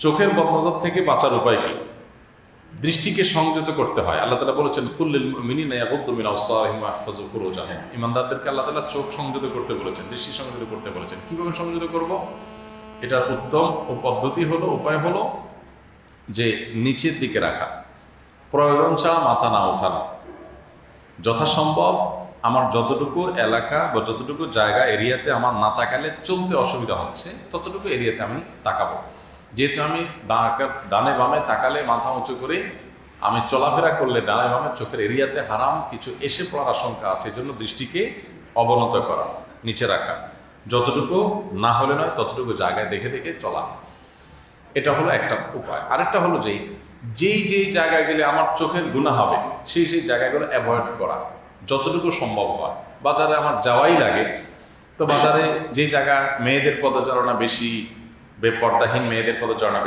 চোখের বদনজর থেকে বাঁচার উপায় কি? দৃষ্টিকে সংযত করতে হয়। আল্লাহ তালা বলেছেন কুল্লিল মিন ইমানদারদেরকে আল্লাহ তাআলা চোখ সংযত করতে বলেছেন, দৃষ্টি সংযত করতে বলেছেন। কীভাবে সংযত করব? এটার উত্তম ও পদ্ধতি হলো, উপায় হলো যে নিচের দিকে রাখা। প্রয়োজন ছাড়া মাথা না ওঠানো। যথাসম্ভব আমার যতটুকু এলাকা বা যতটুকু জায়গা এরিয়াতে আমার না তাকালে চলতে অসুবিধা হচ্ছে, ততটুকু এরিয়াতে আমি তাকাবো। যেহেতু আমি ডানে বামে তাকালে মাথা উঁচু করে আমি চলাফেরা করলে ডানে বামে চোখের এরিয়াতে হারাম কিছু এসে পড়ার আশঙ্কা আছে, এজন্য দৃষ্টিকে অবনত করা, নিচে রাখা। যতটুকু না হলে নয়, ততটুকু জায়গায় দেখে দেখে চলা। এটা হলো একটা উপায়। আরেকটা হলো যে, যেই যেই জায়গায় গেলে আমার চোখের গুণা হবে, সেই সেই জায়গাগুলো অ্যাভয়েড করা, যতটুকু সম্ভব হয়। বাজারে আমার যাওয়াই লাগে, তো বাজারে যে জায়গা মেয়েদের পদচারণা বেশি বেপর্দাহীন মেয়েদের পদচারণা